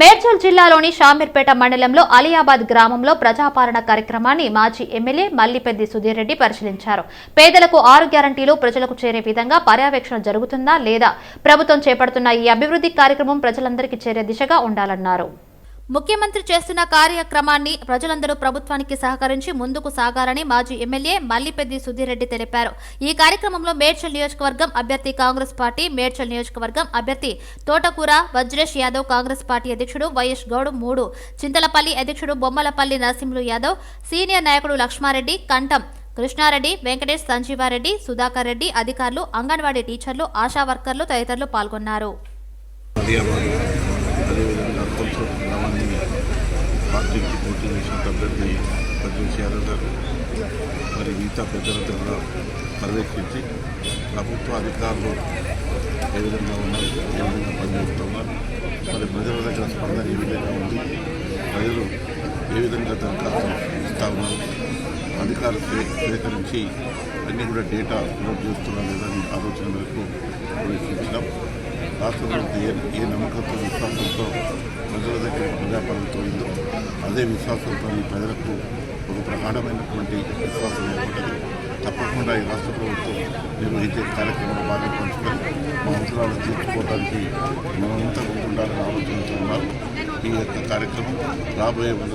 మేడ్చల్ జిల్లాలోని షామీర్పేట మండలంలో అలియాబాద్ గ్రామంలో ప్రజాపాలన కార్యక్రమాన్ని మాజీ ఎమ్మెల్యే మల్లిపెద్ది సుధీర్ రెడ్డి పరిశీలించారు. పేదలకు ఆరు గ్యారంటీలు ప్రజలకు చేరే విధంగా పర్యవేక్షణ జరుగుతుందా లేదా ప్రభుత్వం చేపడుతున్న ఈ అభివృద్ధి కార్యక్రమం ప్రజలందరికీ చేరే దిశగా ఉండాలన్నారు. ముఖ్యమంత్రి చేస్తున్న కార్యక్రమాన్ని ప్రజలందరూ ప్రభుత్వానికి సహకరించి ముందుకు సాగాలని మాజీ ఎమ్మెల్యే మల్లిపెద్ది సుధీరెడ్డి తెలిపారు. ఈ కార్యక్రమంలో మేడ్చల్ నియోజకవర్గం అభ్యర్థి కాంగ్రెస్ పార్టీ మేడ్చల్ నియోజకవర్గం అభ్యర్థి తోటకూర వజ్రేష్ యాదవ్ కాంగ్రెస్ పార్టీ అధ్యక్షుడు వైఎస్ గౌడ్ మూడు చింతలపల్లి అధ్యక్షుడు బొమ్మలపల్లి నరసింహులు యాదవ్ సీనియర్ నాయకుడు లక్ష్మారెడ్డి కంఠం కృష్ణారెడ్డి వెంకటేష్ సంజీవారెడ్డి సుధాకర్ రెడ్డి అధికారులు అంగన్వాడీ టీచర్లు ఆశా వర్కర్లు తదితరులు పాల్గొన్నారు. అదేవిధంగా అత్తంతో గ్రామాన్ని పార్టీకి పోటీ చేసిన అభ్యర్థి ప్రజెంట్ యాదవ్ గారు మరి మిగతా పెద్దలంతా కూడా పర్యవేక్షించి ప్రభుత్వ అధికారులు ఏ విధంగా ఉన్నారు ఏ విధంగా పనిచేస్తున్నారు మరి ప్రజల దగ్గర స్పందన ఏ విధంగా ఉంది ప్రజలు ఏ విధంగా దరఖాస్తు ఇస్తా ఉన్నారు అధికారులు సేకరించి అన్నీ కూడా డేటా అప్లోడ్ చేస్తున్నారు లేదని ఆలోచన మేరకు రాష్ట్ర ప్రభుత్వం ఏ ఏ నమ్మకంతో విశ్వాసంతో ప్రజల దగ్గర ప్రజాపాలనతో ఉందో అదే విశ్వాసంతో ఈ ప్రజలకు ఒక ప్రగాఢమైనటువంటి విశ్వాసం ఏర్పడింది. తప్పకుండా ఈ రాష్ట్ర ప్రభుత్వం నిర్వహించే కార్యక్రమంలో బాగా పంచుకొని మా అవసరాలు తీర్చుకోవడానికి మనమంతా ఉండాలని ఆలోచనతో ఈ యొక్క కార్యక్రమం రాబోయే వంద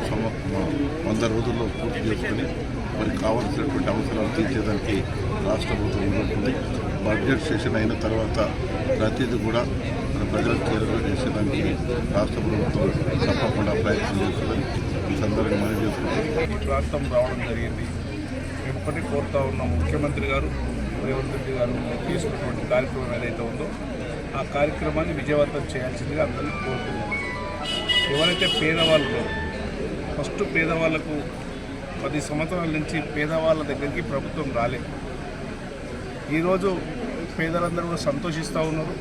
వంద రోజుల్లో పూర్తి చేసుకుని మరి కావాల్సినటువంటి అవసరాలు తీర్చేదానికి రాష్ట్ర ప్రభుత్వం ఉంటుంది బడ్జెట్ సెషన్ అయిన తర్వాత ప్రతిదీ కూడా మన ప్రజలకు చేరువ చేసేదానికి రాష్ట్ర ప్రభుత్వం తప్పకుండా ప్రయత్నం చేస్తుందని ఈ సందర్భంగా మనం చేసుకుంటాం రావడం జరిగింది. ఇప్పటి కోరుతా ఉన్న ముఖ్యమంత్రి గారు రేవంత్ రెడ్డి గారు తీసుకున్నటువంటి కార్యక్రమం ఏదైతే ఉందో ఆ కార్యక్రమాన్ని విజయవంతం చేయాల్సిందిగా అందరినీ కోరుతున్నాం. ఎవరైతే పేదవాళ్ళు ఫస్ట్ పేదవాళ్ళకు పది సంవత్సరాల నుంచి పేదవాళ్ళ దగ్గరికి ప్రభుత్వం రాలేదు ఈరోజు పేదలందరూ కూడా సంతోషిస్తూ ఉన్నారు.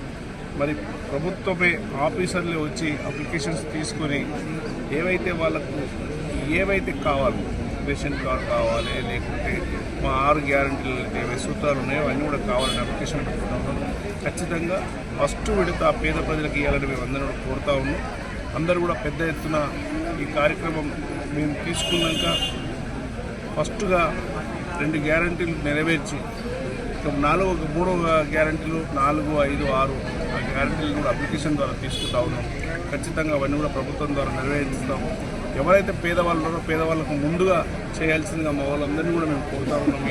మరి ప్రభుత్వమే ఆఫీసర్లు వచ్చి అప్లికేషన్స్ తీసుకొని ఏవైతే వాళ్ళకు ఏవైతే కావాలో రేషన్ కార్డ్ కావాలి లేకుంటే మా ఆరు గ్యారంటీలు ఏవైతే సూత్రాలు ఉన్నాయో అవన్నీ కూడా కావాలని అప్లికేషన్ పెట్టుకుంటా ఖచ్చితంగా ఫస్ట్ విడత ఆ పేద ప్రజలకు ఇవ్వాలని మేము అందరం కూడా కోరుతా ఉన్నాం. అందరూ కూడా పెద్ద ఎత్తున ఈ కార్యక్రమం మేము తీసుకున్నాక ఫస్ట్గా రెండు గ్యారంటీలు నెరవేర్చి నాలుగు మూడో గ్యారంటీలు నాలుగు ఐదు ఆరు ఆ గ్యారంటీలు కూడా అప్లికేషన్ ద్వారా తీసుకుంటా ఉన్నాం. ఖచ్చితంగా అవన్నీ కూడా ప్రభుత్వం ద్వారా నెరవేర్చుతాం ఎవరైతే పేదవాళ్ళు ఉన్నారో పేదవాళ్ళకు ముందుగా చేయాల్సిందిగా మా వాళ్ళందరినీ కూడా మేము కోరుతా ఉన్నాం.